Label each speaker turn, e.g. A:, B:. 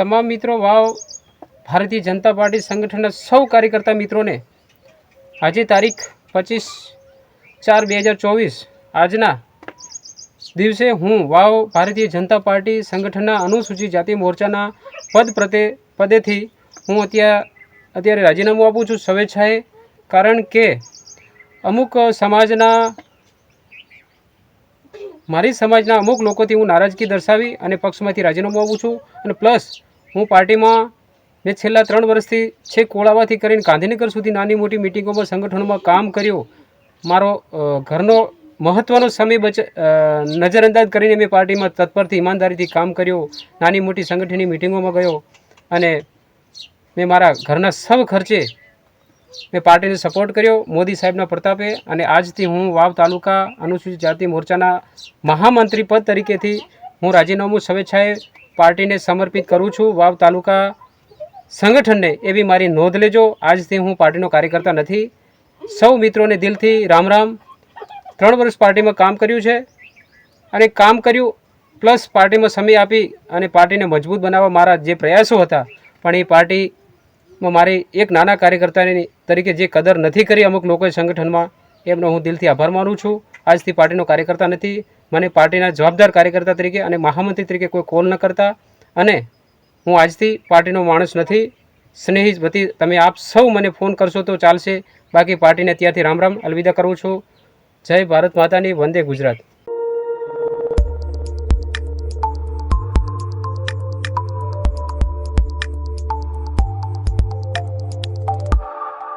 A: તમામ મિત્રો, વાવ, ભારતીય જનતા પાર્ટી સંગઠનના સૌ કાર્યકર્તા મિત્રોને, આજે તારીખ પચીસ ચાર બે હજાર ચોવીસ, આજના દિવસે હું વાવ ભારતીય જનતા પાર્ટી સંગઠનના અનુસૂચિત જાતિ મોરચાના પદ પ્રત્યે, પદેથી હું અત્યારે અત્યારે રાજીનામું આપું છું સ્વેચ્છાએ, કારણ કે અમુક સમાજના, મારી સમાજના અમુક લોકોથી હું નારાજગી દર્શાવી અને પક્ષમાંથી રાજીનામું આપું છું અને પ્લસ હું પાર્ટીમાં મેં છેલ્લા ત્રણ વર્ષથી છેક કોળાવાથી કરીને ગાંધીનગર સુધી નાની મોટી મિટિંગોમાં સંગઠનોમાં કામ કર્યું. મારો ઘરનો મહત્ત્વનો સમય બચ નજરઅંદાજ કરીને મેં પાર્ટીમાં તત્પરથી, ઈમાનદારીથી કામ કર્યું. નાની મોટી સંગઠનની મિટિંગોમાં ગયો અને મેં મારા ઘરના સૌ ખર્ચે મેં પાર્ટીને સપોર્ટ કર્યો મોદી સાહેબના પ્રતાપે અને આજથી હું વાવ તાલુકા અનુસૂચિત જાતિ મોરચાના મહામંત્રી પદ તરીકેથી હું રાજીનામું સ્વેચ્છાએ પાર્ટીને સમર્પિત કરું છું. વાવ તાલુકા સંગઠનને એવી મારી નોંધ લેજો. આજથી હું પાર્ટીનો કાર્યકર્તા નથી. સૌ મિત્રોને દિલથી રામ રામ. ત્રણ વર્ષ પાર્ટીમાં કામ કર્યું છે અને કામ કર્યું પ્લસ પાર્ટીમાં સમય આપી અને પાર્ટીને મજબૂત બનાવવા મારા જે પ્રયાસો હતા, પણ એ પાર્ટીમાં મારી એક નાના કાર્યકર્તાની તરીકે જે કદર નથી કરી અમુક લોકોએ સંગઠનમાં, એમનો હું દિલથી આભાર માનું છું. આજથી પાર્ટીનો કાર્યકર્તા નથી. મને પાર્ટીના જવાબદાર કાર્યકર્તા તરીકે અને મહામંત્રી તરીકે કોઈ કોલ ન કરતા. અને હું આજથી પાર્ટીનો માણસ નથી. સ્નેહી વતી તમે આપ સૌ મને ફોન કરશો તો ચાલશે. બાકી પાર્ટીને ત્યાંથી રામ રામ. અલવિદા કરું છું. જય ભારત માતાની વંદે ગુજરાત.